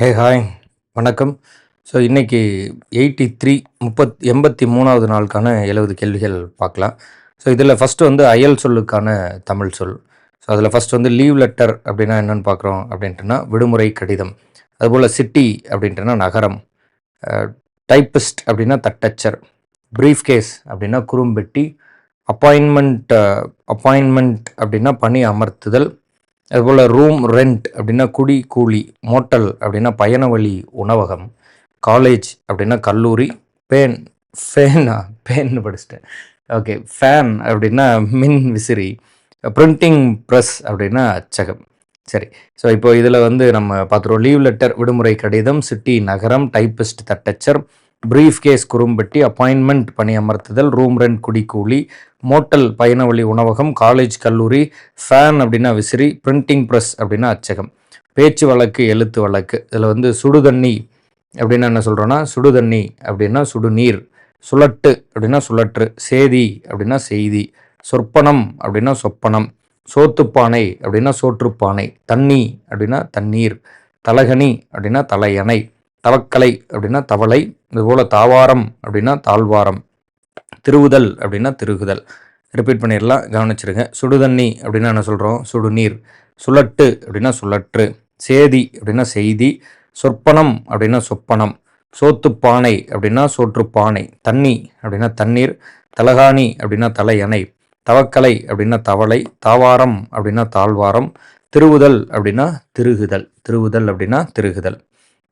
ஹே hi வணக்கம். So இன்றைக்கி eighty three முப்பத் எண்பத்தி மூணாவது நாளுக்கான எழுபது கேள்விகள் பார்க்கலாம். ஸோ இதில் ஃபஸ்ட்டு வந்து அயல் சொல்லுக்கான தமிழ் சொல். ஸோ அதில் ஃபஸ்ட் வந்து லீவ் லெட்டர் அப்படின்னா என்னென்னு பார்க்குறோம் அப்படின்ட்டுனா விடுமுறை கடிதம். அதுபோல் சிட்டி அப்படின்ட்டுனா நகரம். டைப்பிஸ்ட் அப்படின்னா தட்டச்சர். ப்ரீஃப் கேஸ் அப்படின்னா குறும்பெட்டி. அப்பாயின்மெண்ட் அப்பாயின்மெண்ட் அப்படின்னா பணி அமர்த்துதல். அதுபோல் ரூம் ரெண்ட் அப்படின்னா குடி கூலி மோட்டல் அப்படின்னா பயண வழி உணவகம் காலேஜ் அப்படின்னா கல்லூரி பேன் ஃபேனா பேன்னு படிச்சிட்டேன். ஓகே ஃபேன் அப்படின்னா மின் விசிறி பிரிண்டிங் ப்ரெஸ் அப்படின்னா அச்சகம் சரி ஸோ இப்போ இதில் வந்து நம்ம பார்த்துருவோம். லீவ் லெட்டர் விடுமுறை கடிதம் சிட்டி நகரம் டைப்பிஸ்ட் தட்டச்சர் ப்ரீஃப் கேஸ் குறும்பட்டி அப்பாயின்மெண்ட் பணி அமர்த்துதல் ரூம் ரெண்ட் குடிக்கூலி மோட்டல் பயணவழி உணவகம் காலேஜ் கல்லூரி ஃபேன் அப்படின்னா விசிறி பிரிண்டிங் ப்ரெஸ் அப்படின்னா அச்சகம். பேச்சு வழக்கு எழுத்து வழக்கு. இதில் வந்து சுடுதண்ணி அப்படின்னா என்ன சொல்கிறோன்னா சுடுதண்ணி அப்படின்னா சுடுநீர் சுழட்டு அப்படின்னா சுழற்று சேதி அப்படின்னா செய்தி சொற்பனம் அப்படின்னா சொப்பனம் சோத்துப்பானை அப்படின்னா சோற்றுப்பானை தண்ணி அப்படின்னா தண்ணீர் தலகனி அப்படின்னா தலையணை. தவக்கலை அப்படின்னா தவளை இதுபோல் தாவாரம் அப்படின்னா தாழ்வாரம் திருவுதல் அப்படின்னா திருகுதல். ரிப்பீட் பண்ணிடலாம் கவனிச்சிருங்க. சுடுதண்ணி அப்படின்னா என்ன சொல்கிறோம் சுடுநீர். சுழட்டு அப்படின்னா சுழற்று. சேதி அப்படின்னா செய்தி. சொற்பனம் அப்படின்னா சொப்பனம் சோத்துப்பானை அப்படின்னா சோற்றுப்பானை. தண்ணி அப்படின்னா தண்ணீர். தலகாணி அப்படின்னா தலையணை. தவக்கலை அப்படின்னா தவளை. தாவாரம் அப்படின்னா தாழ்வாரம். திருவுதல் அப்படின்னா திருகுதல். திருவுதல் அப்படின்னா திருகுதல்.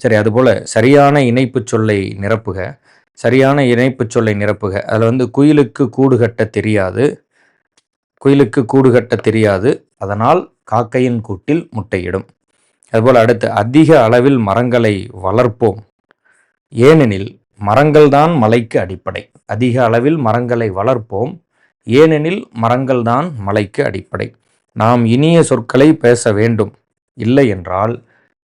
சரி அதுபோல் சரியான இணைப்பு சொல்லை நிரப்புக. சரியான இணைப்பு சொல்லை நிரப்புக. அதில் வந்து குயிலுக்கு கூடு கட்ட தெரியாது. குயிலுக்கு கூடு கட்ட தெரியாது. அதனால் காக்கையின் கூட்டில் முட்டையிடும். அதுபோல் அடுத்து அதிக அளவில் மரங்களை வளர்ப்போம். ஏனெனில் மரங்கள்தான் மலைக்கு அடிப்படை. அதிக அளவில் மரங்களை வளர்ப்போம். ஏனெனில் மரங்கள்தான் மலைக்கு அடிப்படை. நாம் இனிய சொற்களை பேச வேண்டும். இல்லை என்றால்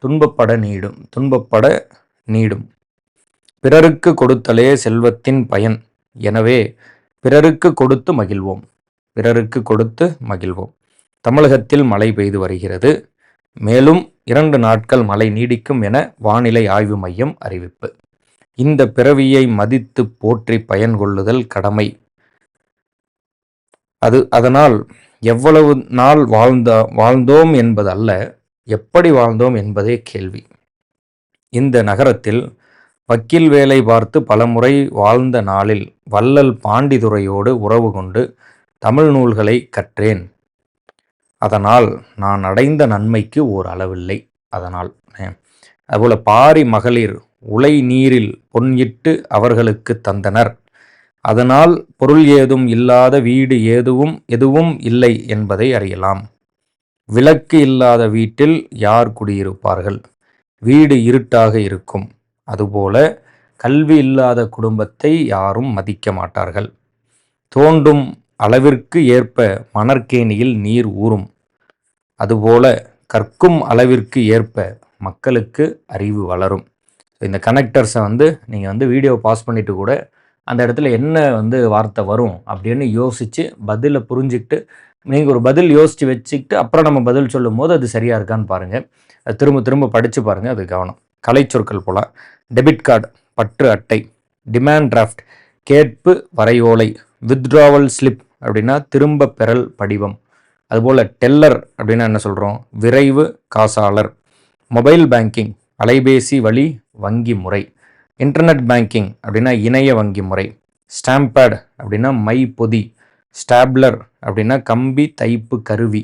துன்பப்பட நீடும் துன்பப்பட நீடும். பிறருக்கு கொடுத்தலே செல்வத்தின் பயன். எனவே பிறருக்கு கொடுத்து மகிழ்வோம். பிறருக்கு கொடுத்து மகிழ்வோம். தமிழகத்தில் மழை பெய்து வருகிறது. மேலும் இரண்டு நாட்கள் மழை நீடிக்கும் என வானிலை ஆய்வு மையம் அறிவிப்பு. இந்த பிறவியை மதித்து போற்றி பயன் கொள்ளுதல் கடமை. அது அதனால் எவ்வளவு நாள் வாழ்ந்த வாழ்ந்தோம் என்பதல்ல எப்படி வாழ்ந்தோம் என்பதே கேள்வி. இந்த நகரத்தில் வக்கீல் வேலை பார்த்து பலமுறை வாழ்ந்த நாளில் வள்ளல் பாண்டிதுரையோடு உறவு கொண்டு தமிழ் நூல்களை கற்றேன். அதனால் நான் அடைந்த நன்மைக்கு ஓர் அளவில்லை அதனால் அதுபோல் பாரி மகளிர் உலை நீரில் பொன்னிட்டு அவர்களுக்கு தந்தனர். அதனால் பொருள் ஏதும் இல்லாத வீடு ஏதுவும் எதுவும் இல்லை என்பதை அறியலாம். விளக்கு இல்லாத வீட்டில் யார் குடியிருப்பார்கள்? வீடு இருட்டாக இருக்கும். அதுபோல கல்வி இல்லாத குடும்பத்தை யாரும் மதிக்க மாட்டார்கள். தோண்டும் அளவிற்கு ஏற்ப மணற்கேணியில் நீர் ஊறும். அதுபோல கற்கும் அளவிற்கு ஏற்ப மக்களுக்கு அறிவு வளரும். இந்த கனெக்டர்ஸை வந்து நீங்கள் வந்து வீடியோ பாஸ் பண்ணிவிட்டு கூட அந்த இடத்துல என்ன வந்து வார்த்தை வரும் அப்படின்னு யோசித்து பதிலை புரிஞ்சுக்கிட்டு நீங்கள் ஒரு பதில் யோசித்து வச்சுக்கிட்டு அப்புறம் நம்ம பதில் சொல்லும் போது அது சரியாக இருக்கான்னு பாருங்கள் அது திரும்ப திரும்ப படித்து பாருங்கள் அது கவனம். கலை சொற்கள் போல் டெபிட் கார்டு பற்று அட்டை டிமாண்ட் டிராஃப்ட் கேட்பு வரையோலை வித்ட்ராவல் ஸ்லிப் அப்படின்னா திரும்ப பெறல் படிவம். அதுபோல் டெல்லர் அப்படின்னா என்ன சொல்கிறோம் விரைவு காசாளர். மொபைல் பேங்கிங் அலைபேசி வழி வங்கி முறை. இன்டர்நெட் பேங்கிங் அப்படின்னா இணைய வங்கி முறை. ஸ்டாம்பேட் அப்படின்னா மை பொதி ஸ்டாப்லர் அப்படின்னா கம்பி தைப்பு கருவி.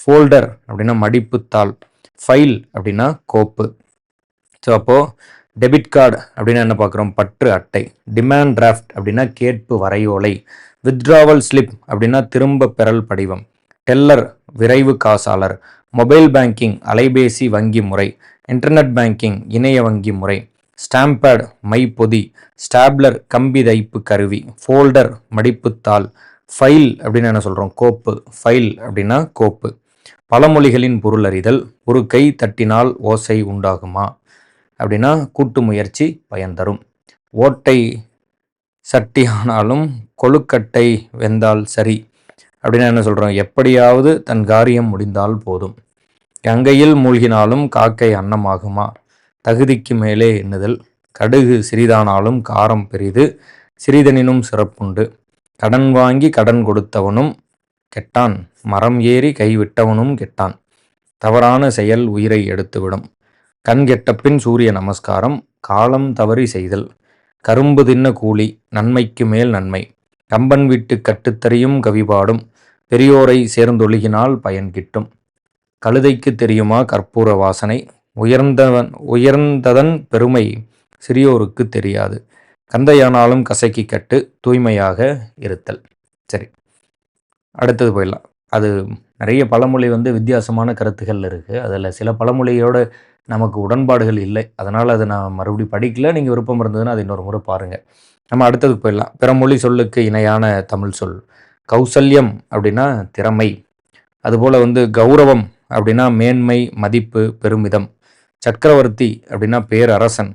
ஃபோல்டர் அப்படின்னா மடிப்புத்தாள் ஃபைல் அப்படின்னா கோப்பு. ஸோ அப்போது டெபிட் கார்டு அப்படின்னா என்ன பார்க்குறோம்? பற்று அட்டை. டிமாண்ட் டிராஃப்ட் அப்படின்னா கேட்பு வரையோலை வித்ட்ராவல் ஸ்லிப் அப்படின்னா திரும்ப பெறல் படிவம். டெல்லர் விரைவு காசாளர். மொபைல் பேங்கிங் அலைபேசி வங்கி முறை. இன்டர்நெட் பேங்கிங் இணைய வங்கி முறை. ஸ்டாம்பேட் மை பொதி ஸ்டாப்லர் கம்பி தைப்பு கருவி. ஃபோல்டர் மடிப்புத்தாள் ஃபைல் அப்படின்னு என்ன சொல்கிறோம் கோப்பு. ஃபைல் அப்படின்னா கோப்பு. பழமொழிகளின் பொருள் அறிதல் ஒரு கை தட்டினால் ஓசை உண்டாகுமா? அப்படின்னா கூட்டு முயற்சி பயன் தரும். ஓட்டை சட்டியானாலும் கொழுக்கட்டை வெந்தால் சரி. அப்படின்னா என்ன சொல்கிறோம் எப்படியாவது தன் காரியம் முடிந்தால் போதும். கங்கையில் மூழ்கினாலும் காக்கை அன்னமாகுமா? தகுதிக்கு மேலே எண்ணுதல். கடுகு சிறிதானாலும் காரம் பெரிது. சிறிதனினும் சிறப்புண்டு. கடன் வாங்கி கடன் கொடுத்தவனும் கெட்டான். மரம் ஏறி கைவிட்டவனும் கெட்டான். தவறான செயல் உயிரை எடுத்துவிடும். கண் கெட்டப்பின் சூரிய நமஸ்காரம். காலம் தவறி செய்தல். கரும்பு தின்ன கூலி. நன்மைக்கு மேல் நன்மை. கம்பன் வீட்டு கட்டுத்தறியும் கவிபாடும். பெரியோரை சேர்ந்தொழுகினால் பயன் கிட்டும். கழுதைக்கு தெரியுமா கற்பூர வாசனை? உயர்ந்தவன் உயர்ந்ததன் பெருமை சிறியோருக்கு தெரியாது. கந்தையானாலும் கசைக்கு கட்டு தூய்மையாக இருத்தல். சரி அடுத்தது போயிடலாம். அது நிறைய பழமொழி வந்து வித்தியாசமான கருத்துகள் இருக்குது அதில் சில பழமொழியோட நமக்கு உடன்பாடுகள் இல்லை. அதனால் அதை நான் மறுபடியும் படிக்கல. நீங்கள் விருப்பம் இருந்ததுன்னா அது இன்னொரு முறை பாருங்கள் நம்ம அடுத்ததுக்கு போயிடலாம். பிறமொழி சொல்லுக்கு இணையான தமிழ் சொல். கௌசல்யம் அப்படின்னா திறமை. அதுபோல் வந்து கௌரவம் அப்படின்னா மேன்மை மதிப்பு பெருமிதம். சக்கரவர்த்தி அப்படின்னா பேரரசன்.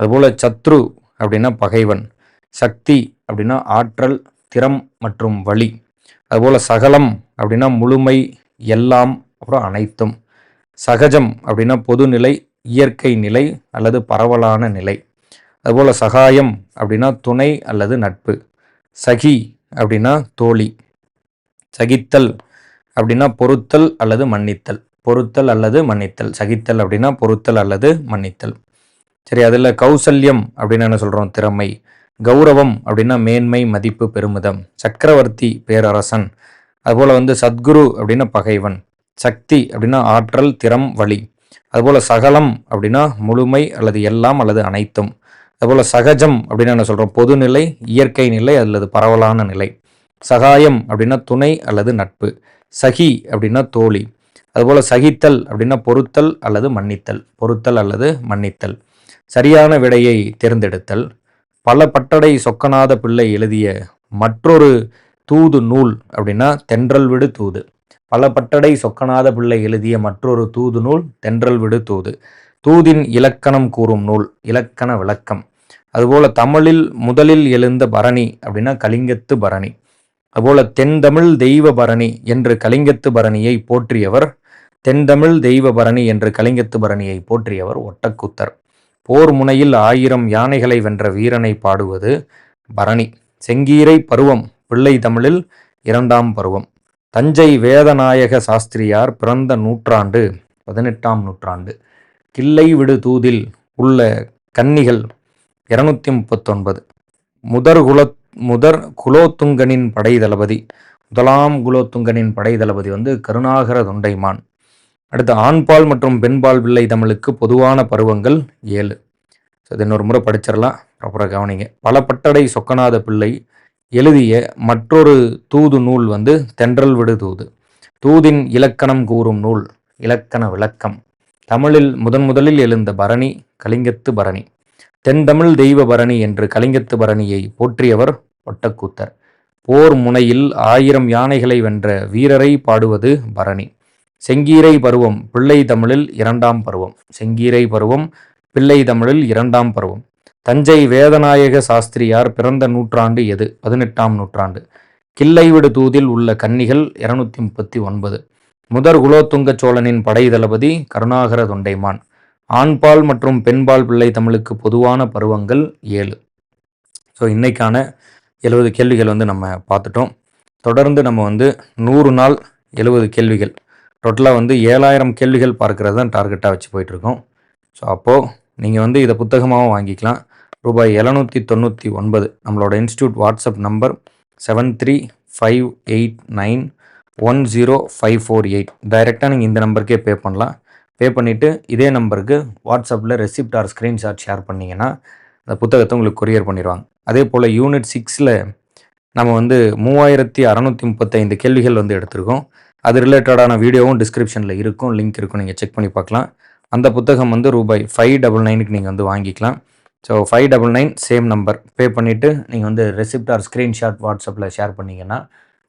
அதுபோல் சத்ரு அப்படின்னா பகைவன். சக்தி அப்படின்னா ஆற்றல் திறம் மற்றும் வழி. அதுபோல் சகலம் அப்படின்னா முழுமை எல்லாம் அப்புறம் அனைத்தும். சகஜம் அப்படின்னா பொதுநிலை இயற்கை நிலை அல்லது பரவலான நிலை. அதுபோல் சகாயம் அப்படின்னா துணை அல்லது நட்பு. சகி அப்படின்னா தோழி. சகித்தல் அப்படின்னா பொருத்தல் அல்லது மன்னித்தல். பொருத்தல் அல்லது மன்னித்தல். சகித்தல் அப்படின்னா பொருத்தல் அல்லது மன்னித்தல். சரி அதில் கௌசல்யம் அப்படின்னு என்ன சொல்கிறோம் திறமை. கௌரவம் அப்படின்னா மேன்மை மதிப்பு பெருமிதம். சக்கரவர்த்தி பேரரசன். அதுபோல் வந்து சத்குரு அப்படின்னா பகைவன். சக்தி அப்படின்னா ஆற்றல் திறம் வழி. அதுபோல் சகலம் அப்படின்னா முழுமை அல்லது எல்லாம் அல்லது அனைத்தும். அதுபோல் சகஜம் அப்படின்னு என்ன சொல்கிறோம் பொதுநிலை இயற்கை நிலை அல்லது பரவலான நிலை. சகாயம் அப்படின்னா துணை அல்லது நட்பு. சகி அப்படின்னா தோழி. அதுபோல் சகித்தல் அப்படின்னா பொருத்தல் அல்லது மன்னித்தல். பொருத்தல் அல்லது மன்னித்தல். சரியான விடையை தேர்ந்தெடுத்தல். பல பட்டடை சொக்கநாத பிள்ளை எழுதிய மற்றொரு தூது நூல் அப்படின்னா தென்றல் விடு தூது. பல பட்டடை சொக்கநாத பிள்ளை எழுதிய மற்றொரு தூது நூல் தென்றல் விடு தூது. தூதின் இலக்கணம் கூறும் நூல் இலக்கண விளக்கம். அதுபோல தமிழில் முதலில் எழுந்த பரணி அப்படின்னா கலிங்கத்து பரணி. அதுபோல தென்தமிழ் தெய்வ பரணி என்று கலிங்கத்து பரணியை போற்றியவர். தென்தமிழ் தெய்வ பரணி என்று கலிங்கத்து பரணியை போற்றியவர் ஒட்டக்கூத்தர். போர் முனையில் ஆயிரம் யானைகளை வென்ற வீரனை பாடுவது பரணி. செங்கீரை பருவம் பிள்ளை தமிழில் இரண்டாம் பருவம். தஞ்சை வேதநாயக சாஸ்திரியார் பிறந்த நூற்றாண்டு பதினெட்டாம் நூற்றாண்டு. கிள்ளை விடு தூதில் உள்ள கன்னிகள் இருநூத்தி முப்பத்தொன்பது முதர் குல முதற் குலோத்துங்கனின் படை தளபதி முதலாம் குலோத்துங்கனின் படை தளபதி வந்து கருணாகர தொண்டைமான். அடுத்து ஆண்பால் மற்றும் பெண்பால் பிள்ளை தமிழுக்கு பொதுவான பருவங்கள் ஏழு. ஸோ இது இன்னொரு முறை படிச்சிடலாம். ப்ராப்பராக கவனிங்க. பல பட்டடை சொக்கநாத பிள்ளை எழுதிய மற்றொரு தூது நூல் வந்து தென்றல் விடு தூது. தூதின் இலக்கணம் கூறும் நூல் இலக்கண விளக்கம். தமிழில் முதன் முதலில் எழுந்த பரணி கலிங்கத்து பரணி. தென்தமிழ் தெய்வ பரணி என்று கலிங்கத்து பரணியை போற்றியவர் ஒட்டக்கூத்தர். போர் முனையில் ஆயிரம் யானைகளை வென்ற வீரரை பாடுவது பரணி. செங்கீரை பருவம் பிள்ளை தமிழில் இரண்டாம் பருவம். செங்கீரை பருவம் பிள்ளை தமிழில் இரண்டாம் பருவம். தஞ்சை வேதநாயக சாஸ்திரியார் பிறந்த நூற்றாண்டு எது? பதினெட்டாம் நூற்றாண்டு. கிள்ளைவிடு தூதில் உள்ள கன்னிகள் இருநூத்தி முப்பத்தி ஒன்பது முதற் குலோத்துங்க சோழனின் படை தளபதி கருணாகர தொண்டைமான். ஆண்பால் மற்றும் பெண்பால் பிள்ளை தமிழுக்கு பொதுவான பருவங்கள் ஏழு. ஸோ இன்னைக்கான எழுபது கேள்விகள் வந்து நம்ம பார்த்துட்டோம். தொடர்ந்து நம்ம வந்து நூறு நாள் எழுபது கேள்விகள். டோட்டலாக வந்து ஏழாயிரம் கேள்விகள் பார்க்கறது தான் டார்கெட்டாக வச்சு போயிட்டுருக்கோம். ஸோ அப்போது நீங்கள் வந்து இதை புத்தகமாகவும் வாங்கிக்கலாம். ரூபாய் எழுநூற்றி தொண்ணூற்றி ஒன்பது நம்மளோட institute WhatsApp number seven three five eight nine one zero five four eight டைரெக்டாக நீங்கள் இந்த நம்பருக்கே பே பண்ணலாம். பே பண்ணிவிட்டு இதே நம்பருக்கு வாட்ஸ்அப்பில் ரெசிப்ட் ஆர் ஸ்க்ரீன்ஷாட் ஷேர் பண்ணிங்கன்னா அந்த புத்தகத்தை உங்களுக்கு கொரியர் பண்ணிடுவாங்க. அதே போல் யூனிட் சிக்ஸில் நம்ம வந்து மூவாயிரத்தி அறநூற்றி முப்பத்தைந்து கேள்விகள் வந்து எடுத்திருக்கோம். அது ரிலேட்டடான வீடியோவும் டிஸ்கிரிப்ஷனில் இருக்கும். லிங்க் இருக்கும். நீங்கள் செக் பண்ணி பார்க்கலாம். அந்த புத்தகம் வந்து ரூபாய் ஃபைவ் டபுள் நைனுக்கு நீங்கள் வந்து வாங்கிக்கலாம். So five double nine same number pay பண்ணிவிட்டு நீங்கள் வந்து ரெசிப்ட் ஆர் ஸ்க்ரீன்ஷாட் வாட்ஸ்அப்பில் ஷேர் பண்ணிங்கன்னா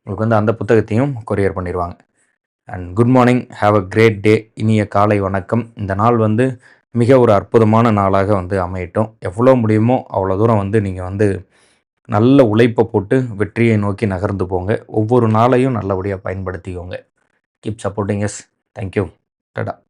உங்களுக்கு வந்து அந்த புத்தகத்தையும் கொரியர் பண்ணிடுவாங்க and good morning have a great day இனிய காலை வணக்கம். இந்த நாள் வந்து மிக ஒரு அற்புதமான நாளாக வந்து அமையட்டும். எவ்வளோ முடியுமோ அவ்வளோ தூரம் வந்து நீங்கள் வந்து நல்ல உழைப்பை போட்டு வெற்றியை நோக்கி நகர்ந்து போங்க. ஒவ்வொரு நாளையும் நல்லபடியாக பயன்படுத்திக்கோங்க. கீப் சப்போர்ட்டிங் எஸ் தேங்க்யூ டடா